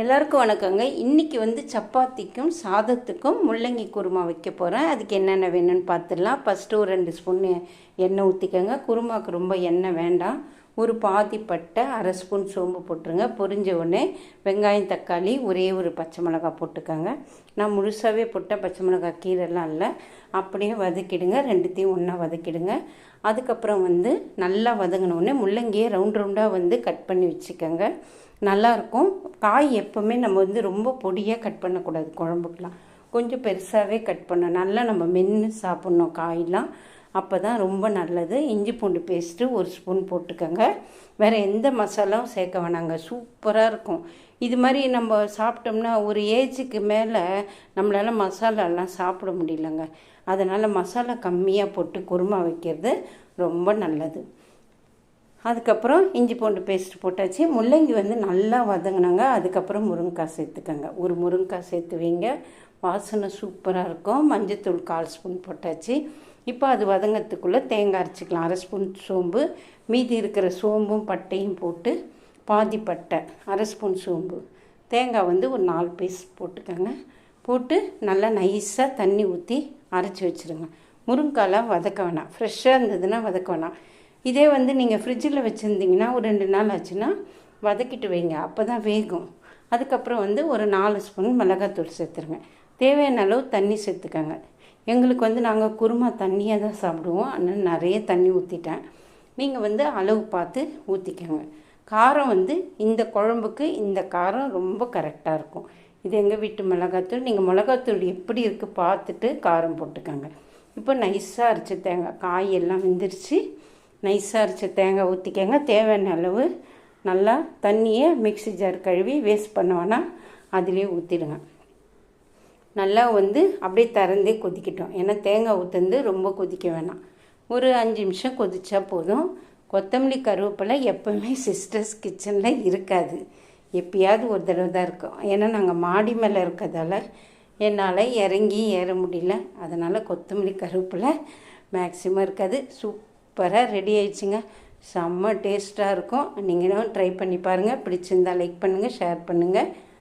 எல்லாருக்கும் வணக்கங்க. இன்றைக்கி வந்து சப்பாத்திக்கும் சாதத்துக்கும் முள்ளங்கி குருமா வைக்க போகிறேன் அதுக்கு என்னென்ன வேணும்னு பார்த்துடலாம் ஃபஸ்ட்டு ஒரு ரெண்டு ஸ்பூன் எண்ணெய் ஊற்றிக்கோங்க குருமாவுக்கு ரொம்ப எண்ணெய் வேண்டாம். ஒரு பாதி பட்டை அரை ஸ்பூன் சோம்பு போட்டுருங்க. பொரிஞ்ச உடனே வெங்காயம் தக்காளி ஒரே ஒரு பச்சை மிளகாய் போட்டுக்கோங்க. நான் முழுசாகவே போட்ட பச்சை மிளகாய் கீரைலாம் இல்லை. அப்படியே வதக்கிடுங்க. ரெண்டுத்தையும் ஒன்றா வதக்கிடுங்க. அதுக்கப்புறம் வந்து நல்லா வதங்கினோடனே முள்ளங்கியை ரவுண்ட் ரவுண்டாக வந்து கட் பண்ணி வச்சுக்கோங்க. நல்லாயிருக்கும். காய் எப்போவுமே நம்ம வந்து ரொம்ப பொடியாக கட் பண்ணக்கூடாது குழம்புக்கெலாம் கொஞ்சம் பெருசாகவே கட் பண்ணணும் நல்லா நம்ம மென்று சாப்பிட்ணும் காயெலாம் அப்போ தான் ரொம்ப நல்லது. இஞ்சி பூண்டு பேஸ்ட்டு ஒரு ஸ்பூன் போட்டுக்கோங்க. வேறு எந்த மசாலாவும் சேர்க்க வேணாங்க. சூப்பராக இருக்கும். இது மாதிரி நம்ம சாப்பிட்டோம்னா ஒரு ஏஜுக்கு மேலே நம்மளால் மசாலாலாம் சாப்பிட முடியலங்க. அதனால் மசாலா கம்மியாக போட்டு குருமா வைக்கிறது ரொம்ப நல்லது. அதுக்கப்புறம் இஞ்சி பூண்டு பேஸ்ட் போட்டாச்சு. முள்ளங்கி வந்து நல்லா வதங்கினாங்க. அதுக்கப்புறம் முருங்கைக்காய் சேர்த்துக்கோங்க. ஒரு முருங்கைக்காய் சேர்த்து வைங்க. வாசனை சூப்பராக இருக்கும். மஞ்சத்தூள் கால் ஸ்பூன் போட்டாச்சு. இப்போ அது வதங்கத்துக்குள்ளே தேங்காய் அரைச்சிக்கலாம். அரை ஸ்பூன் சோம்பு மீதி இருக்கிற சோம்பும் பட்டையும் போட்டு பாதி பட்டை அரை ஸ்பூன் சோம்பு. தேங்காய் வந்து ஒரு நாலு பீஸ் போட்டுக்கோங்க. போட்டு நல்லா நைஸாக தண்ணி ஊற்றி அரைச்சி வச்சுருங்க. முருங்காலாம் வதக்க வேணாம். ஃப்ரெஷ்ஷாக இருந்ததுன்னா வதக்க வேணாம். இதே வந்து நீங்கள் ஃப்ரிட்ஜில் வச்சுருந்தீங்கன்னா ஒரு ரெண்டு நாள் ஆச்சுன்னா வதக்கிட்டு வைங்க. அப்போ தான் வேகும். அதுக்கப்புறம் வந்து ஒரு நாலு ஸ்பூன் மிளகாத்தூள் சேர்த்துருங்க. தேவையான அளவு தண்ணி சேர்த்துக்கோங்க. எங்களுக்கு வந்து நாங்கள் குருமா தண்ணியாக தான் சாப்பிடுவோம். அதனால் நிறைய தண்ணி ஊற்றிட்டேன் நீங்கள் வந்து அளவு பார்த்து ஊற்றிக்கோங்க காரம் வந்து இந்த குழம்புக்கு இந்த காரம் ரொம்ப கரெக்டாக இருக்கும். இது எங்கள் வீட்டு மிளகாத்தூள். நீங்கள் மிளகாத்தூள் எப்படி இருக்குது பார்த்துட்டு காரம் போட்டுக்கோங்க. இப்போ நைஸாக அரைச்ச தேங்காய் காய் எல்லாம் வெந்துருச்சு. நைஸாக அரைச்ச தேங்காய் ஊற்றிக்கங்க தேவையான அளவு நல்லா தண்ணியை மிக்ஸி ஜார் கழுவி வேஸ்ட் பண்ண வேணால் அதிலே ஊற்றிடுங்க நல்லா வந்து அப்படியே திறந்தே கொதிக்கட்டும். ஏன்னா தேங்காய் ஊற்றுந்து ரொம்ப கொதிக்க வேணாம். ஒரு அஞ்சு நிமிஷம் கொதிச்சா போதும். கொத்தமல்லி கருவேப்பிலை எப்போவுமே சிஸ்டர்ஸ் கிச்சனில் இருக்காது. எப்பயாவது ஒரு தடவை தான் இருக்கும். ஏன்னா நாங்கள் மாடி மேலே இருக்கிறதால என்னால் இறங்கி ஏற முடியல. அதனால் கொத்தமல்லி கருவேப்பிலை மேக்ஸிமம் இருக்காது. சூப்பராக ரெடி ஆயிடுச்சுங்க. செம்ம டேஸ்ட்டாக இருக்கும். நீங்களும் ட்ரை பண்ணி பாருங்கள் பிடிச்சிருந்தா லைக் பண்ணுங்கள் ஷேர் பண்ணுங்கள்